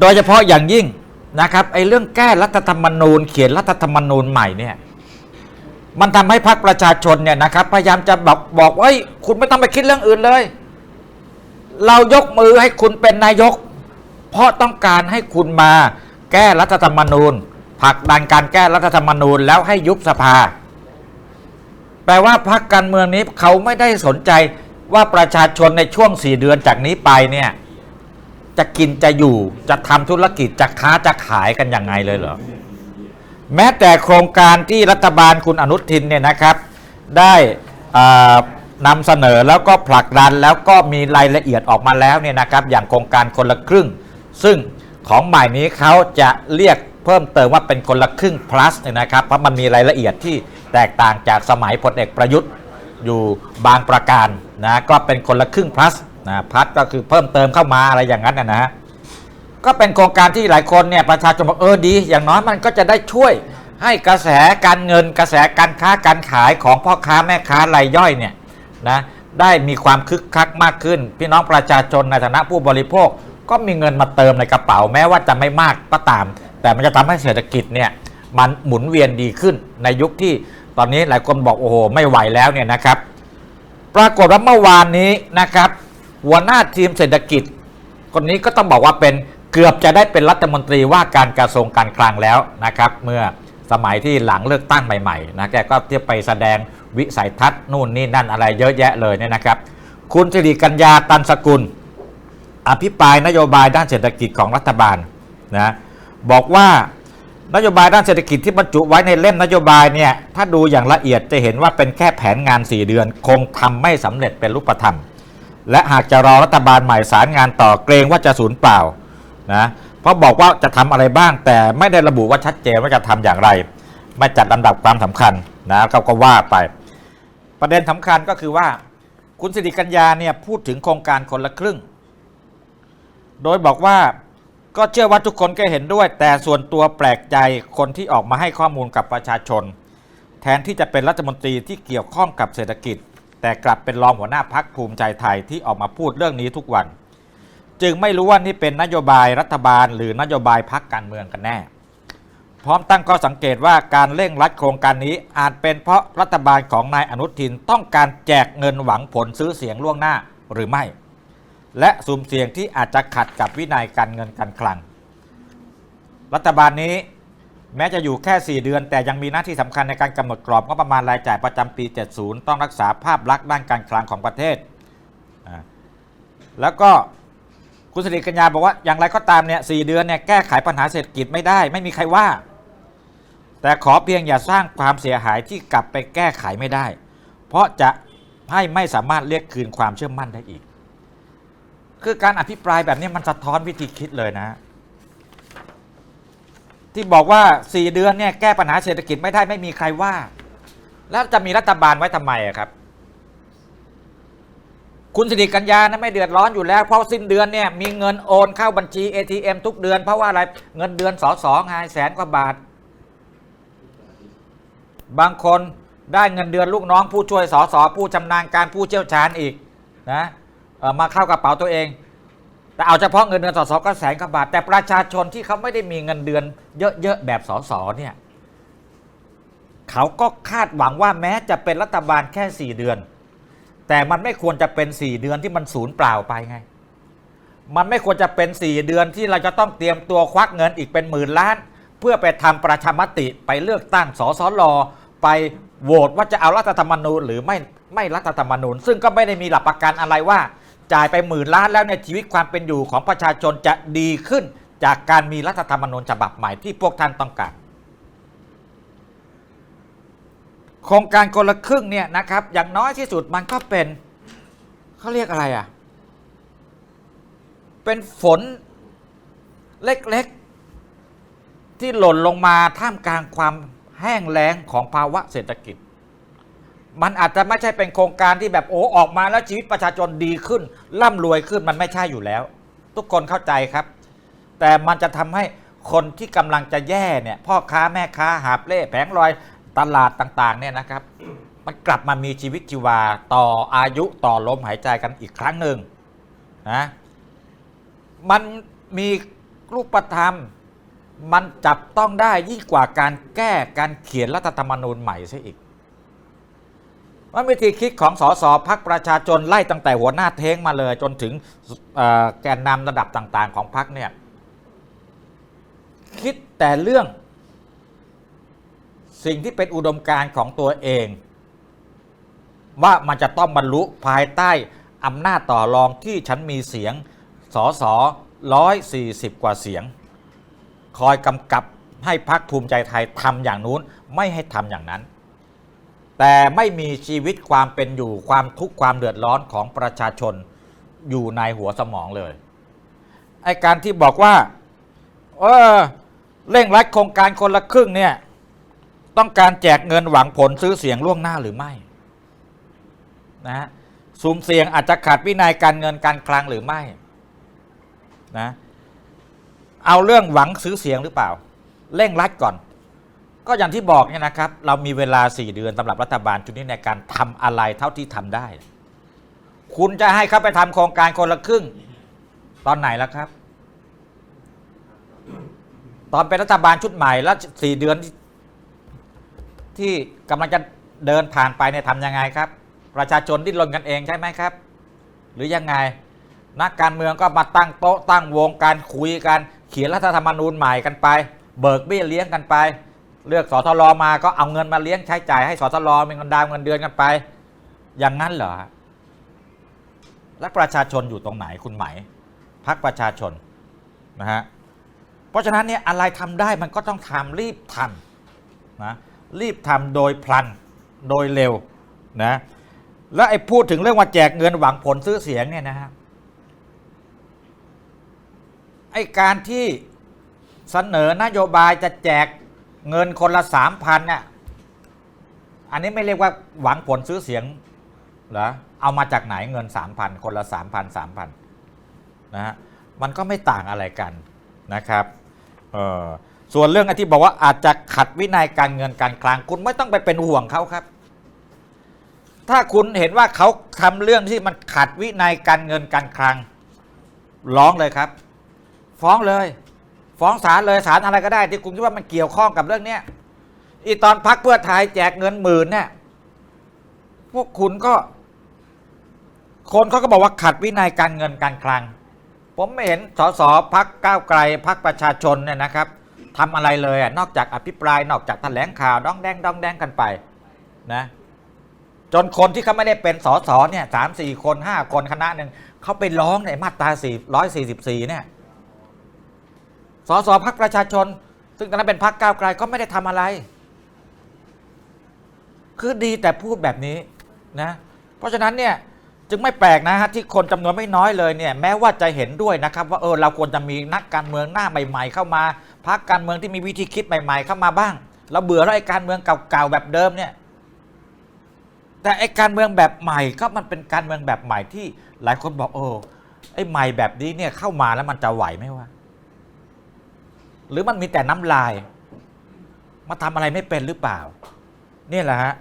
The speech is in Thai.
โดยเฉพาะอย่างยิ่งนะครับไอ้เรื่องแก้รัฐธรรมนูญ เขียนรัฐธรรมนูญใหม่เนี่ยมันทำให้พรรคประชาชนเนี่ยนะครับพยายามจะบอกบอกว่าคุณไม่ต้องไปคิดเรื่องอื่นเลย เรายกมือให้คุณเป็นนายก เพราะต้องการให้คุณมาแก้รัฐธรรมนูญผลักดันการแก้รัฐธรรมนูญแล้วให้ยุบสภา แปลว่าพรรคการเมืองนี้เขาไม่ได้สนใจว่าประชาชนในช่วงสี่เดือนจากนี้ไปเนี่ย จะกินจะอยู่จะทำธุรกิจจะค้าจะขายกันยังไงเลยเหรอแม้แต่โครงการที่รัฐบาลคุณอนุทินเนี่ยนะครับ ได้อ่านำเสนอแล้วก็ผลักดันแล้วก็มีรายละเอียดออกมาแล้วเนี่ยนะครับ อย่างโครงการคนละครึ่ง ซึ่งของใหม่นี้เขาจะเรียกเพิ่มเติมว่าเป็นคนละครึ่ง plus เนี่ยนะครับเพราะมันมีรายละเอียดที่แตกต่างจากสมัยพลเอกประยุทธ์อยู่บางประการนะก็เป็นคนละครึ่ง plus นะ plus ก็คือเพิ่มเติมเข้ามาอะไรอย่างนั้นนะฮะก็เป็นโครงการที่หลายคนเนี่ยประชาชนบอกเออดี อย่างน้อยมันก็จะได้ช่วยให้กระแสการเงินกระแสการค้าการขายของพ่อค้าแม่ค้ารายย่อยเนี่ยนะได้มีความคึกคักมากขึ้น พี่น้องประชาชนในฐานะผู้บริโภค ก็มีเงินมาเติมในกระเป๋าแม้ว่าจะไม่มากก็ตาม แต่มันจะทำให้เศรษฐกิจเนี่ยมันหมุนเวียนดีขึ้นในยุคที่ตอนนี้หลายคนบอกโอ้โหไม่ไหวแล้วเนี่ยนะครับ ปรากฏว่าเมื่อวานนี้นะครับ หัวหน้าทีมเศรษฐกิจ คนนี้ก็ต้องบอกว่าเป็นเกือบจะได้เป็นรัฐมนตรีว่าการกระทรวงการคลังแล้วนะครับ เมื่อสมัยที่หลังเลือกตั้งใหม่ๆนะแกก็เที่ยวไปแสดงวิสัยทัศน์นู่นนี่นั่นอะไรเยอะแยะเลยเนี่ยนะครับ คุณสิริกัญญาตันสกุล อภิปรายนโยบายด้านเศรษฐกิจของรัฐบาลนะบอกว่านโยบายด้านเศรษฐกิจที่บรรจุไว้ในเล่มนโยบายเนี่ยถ้าดูอย่างละเอียดจะเห็นว่าเป็นแค่แผนงาน 4 เดือน คงทำไม่สำเร็จเป็นรูปธรรม และหากจะรอรัฐบาลใหม่สารงานต่อเกรงว่าจะสูญเปล่านะเพราะบอกว่าจะทำอะไรบ้าง แต่ไม่ได้ระบุว่าชัดเจนว่าจะทำอย่างไร ไม่จัดลำดับความสำคัญนะเขาก็ว่าไป ประเด็นสำคัญก็คือว่า คุณสิริกัญญาเนี่ยพูดถึงโครงการคนละครึ่ง โดยบอกว่าก็เชื่อว่าทุกคนก็เห็นด้วย แต่ส่วนตัวแปลกใจคนที่ออกมาให้ข้อมูลกับประชาชน แทนที่จะเป็นรัฐมนตรีที่เกี่ยวข้องกับเศรษฐกิจ แต่กลับเป็นรองหัวหน้าพักภูมิใจไทยที่ออกมาพูดเรื่องนี้ทุกวัน จึงไม่รู้ว่านี่เป็นนโยบายรัฐบาล หรือนโยบายพักการเมืองกันแน่ พร้อมตั้งข้อสังเกตว่าการเร่งรัดโครงการนี้อาจเป็นเพราะรัฐบาลของนายอนุทินต้องการแจกเงินหวังผลซื้อเสียงล่วงหน้าหรือไม่ และสุ่มเสี่ยงที่อาจจะขัดกับวินัยการเงินการคลัง รัฐบาลนี้ แม้จะอยู่แค่ 4 เดือน แต่ยังมีหน้าที่สำคัญในการกำหนดกรอบงบประมาณรายจ่ายประจำปี 70 ต้องรักษาภาพลักษณ์ด้านการคลังของประเทศ แล้วก็คุณสิริกัญญาบอกว่าอย่างไรก็ตามเนี่ยสเดือนเนี่ยแก้ไขปัญหาเศรษฐกิจไม่ได้ ไม่มีใครว่า แต่ขอเพียงอย่าสร้างความเสียหายที่กลับไปแก้ไขไม่ได้ เพราะจะให้ไม่สามารถเรียกคืนความเชื่อมั่นได้อีก คือการอภิปรายแบบนี้มันสะท้อนวิธีคิดเลยนะ ที่บอกว่า 4 เดือนเนี่ยแก้ปัญหาเศรษฐกิจไม่ได้ไม่มีใครว่า แล้วจะมีรัฐบาลไว้ทำไมอะครับ คุณสิริกัญญานะไม่เดือดร้อนอยู่แล้ว เพราะสิ้นเดือนเนี่ยมีเงินโอนเข้าบัญชี ATM ทุกเดือน เพราะว่าอะไรเงินเดือนสอสองไงแสนกว่าบาท บางคนได้เงินเดือนลูกน้องผู้ช่วยสอสอผู้ชำนาญการผู้เชี่ยวชาญอีกนะมาเข้ากระเป๋าตัวเอง แต่เอาเฉพาะเงินเดือนสสก็แสนกว่าบาท แต่ประชาชนที่เขาไม่ได้มีเงินเดือน เยอะๆแบบสสเนี่ยเขาก็คาดหวังว่าแม้จะเป็นรัฐบาลแค่ 4 เดือน แต่มันไม่ควรจะเป็น 4 เดือนที่มันสูญเปล่าไปไง มันไม่ควรจะเป็น 4 เดือนที่เราจะต้องเตรียมตัวควักเงินอีกเป็นหมื่นล้าน เพื่อไปทำประชามติไปเลือกตั้งสสลไปโหวตว่าจะเอารัฐธรรมนูญหรือไม่ไม่รัฐธรรมนูญ ซึ่งก็ไม่ได้มีหลักประกันอะไรว่า จ่ายไปหมื่นล้านแล้วในยชีวิตความเป็นอยู่ของประชาชนจะดีขึ้น จากการมีรัฐธรรมนูญฉบับใหม่ที่พวกท่านต้องการโครงการคนละครึ่งเนี่ยนะครับ อย่างน้อยที่สุดมันก็เป็นเขาเรียกอะไรอะ เป็นฝนเล็กๆ ที่หล่นลงมาท่ามกลางความแห้งแล้งของภาวะเศรษฐกิจ มันอาจจะไม่ใช่เป็นโครงการที่แบบโอ้ออกมาแล้วชีวิตประชาชนดีขึ้น ร่ำรวยขึ้นมันไม่ใช่อยู่แล้ว ทุกคนเข้าใจครับ แต่มันจะทำให้คนที่กำลังจะแย่เนี่ยพ่อค้าแม่ค้าหาบเล่แผงลอยตลาดต่างๆเนี่ยนะครับ มันกลับมามีชีวิตชีวาต่ออายุต่อลมหายใจกันอีกครั้งหนึ่งนะมันมีรูปธรรมมันจับต้องได้ยิ่งกว่าการแก้การเขียนรัฐธรรมนูญใหม่ซะอีก ว่าวิธีคิดของสสพักประชาชนไล่ตั้งแต่หัวหน้าเท้งมาเลย จนถึงแกนนำระดับต่างๆ ของพักเนี่ยคิดแต่เรื่อง สิ่งที่เป็นอุดมการณ์ของตัวเอง ว่ามันจะต้องบรรลุภายใต้อำนาจต่อรองที่ฉันมีเสียงสอสอร้อยสี่สิบกว่าเสียง คอยกำกับให้พักภูมิใจไทยทำอย่างนู้นไม่ให้ทำอย่างนั้น แต่ไม่มีชีวิตความเป็นอยู่ความทุกข์ความเดือดร้อนของประชาชนอยู่ในหัวสมองเลยไอการที่บอกว่าเออเร่งรัดโครงการคนละครึ่งเนี่ยต้องการแจกเงินหวังผลซื้อเสียงล่วงหน้าหรือไม่นะฮะสุ่มเสี่ยงอาจจะขาดวินัยการเงินการคลังหรือไม่นะเอาเรื่องหวังซื้อเสียงหรือเปล่า เร่งรัดก่อน ก็อย่างที่บอกเนี่ยนะครับ เรามีเวลา 4 เดือนสำหรับรัฐบาลชุดนี้ในการทำอะไรเท่าที่ทำได้ คุณจะให้เขาไปทำโครงการคนละครึ่ง ตอนไหนแล้วครับ ตอนเป็นรัฐบาลชุดใหม่แล้วสี่เดือนที่ที่กำลังจะเดินผ่านไปเนี่ยทำยังไงครับ ประชาชนดิ้นรนกันเองใช่ไหมครับ หรือยังไง นักการเมืองก็มาตั้งโต๊ะตั้งวงการคุยกัน เขียนรัฐธรรมนูญใหม่กันไป เบิกเบี้ยเลี้ยงกันไป เลือกสทรมาก็เอาเงินมาเลี้ยงใช้จ่ายให้สทรมีเงินดาวเงินเดือนกันไป อย่างนั้นเหรอและประชาชนอยู่ตรงไหนคุณไหมพักประชาชนนะฮะเพราะฉะนั้นเนี่ยอะไรทำได้มันก็ต้องทำรีบทำนะรีบทำโดยพลันโดยเร็วนะแล้วไอ้พูดถึงเรื่องว่าแจกเงินหวังผลซื้อเสียงเนี่ยนะฮะไอ้การที่เสนอนโยบายจะแจก เงินคนละสามพันเนี่ยอันนี้ไม่เรียกว่าหวังผลซื้อเสียงเหรอเอามาจากไหนเงินสามพันคนละสามพันสามพันนะฮะมันก็ไม่ต่างอะไรกันนะครับเออส่วนเรื่องที่บอกว่าอาจจะขัดวินัยการเงินการคลังคุณไม่ต้องไปเป็นห่วงเขาครับ ถ้าคุณเห็นว่าเขาทำเรื่องที่มันขัดวินัยการเงินการคลังร้องเลยครับ ฟ้องเลย ฟ้องศาลเลยศาลอะไรก็ได้ที่คุณคิดว่ามันเกี่ยวข้องกับเรื่องเนี้ยอีตอนพักเพื่อไทยแจกเงินหมื่นเนี่ยพวกคุณก็ คนเขาก็บอกว่าขัดวินัยการเงินการคลัง ผมไม่เห็นสสพักก้าวไกลพักประชาชนเนี่ยนะครับทำอะไรเลยอะนอกจากอภิปรายนอกจากแถลงข่าวดองแดงดองแดงกันไปนะจนคนที่เขาไม่ได้เป็นสสเนี่ยสามสี่คนห้าคนคณะหนึ่งเขาไปร้องในมาตราสี่ร้อยสี่สิบสี่เนี่ย สสพักประชาชน ซึ่งตอนนั้นเป็นพักก้าวไกลก็ไม่ได้ทำอะไร คือดีแต่พูดแบบนี้นะ เพราะฉะนั้นเนี่ยจึงไม่แปลกนะฮะที่คนจำนวนไม่น้อยเลยเนี่ยแม้ว่าจะเห็นด้วยนะครับ ว่าเออเราควรจะมีนักการเมืองหน้าใหม่ ๆ เข้ามาพักการเมืองที่มีวิธีคิดใหม่ ๆ เข้ามาบ้าง เราเบื่อแล้วไอ้การเมืองเก่าๆแบบเดิมเนี่ยแต่ไอ้การเมืองแบบใหม่ก็มันเป็นการเมืองแบบใหม่ที่หลายคนบอกเออไอ้ใหม่แบบนี้เนี่ยเข้ามาแล้วมันจะไหวไหมวะ หรือมันมีแต่น้ำลาย มาทำอะไรไม่เป็นหรือเปล่า นี่แหละฮะ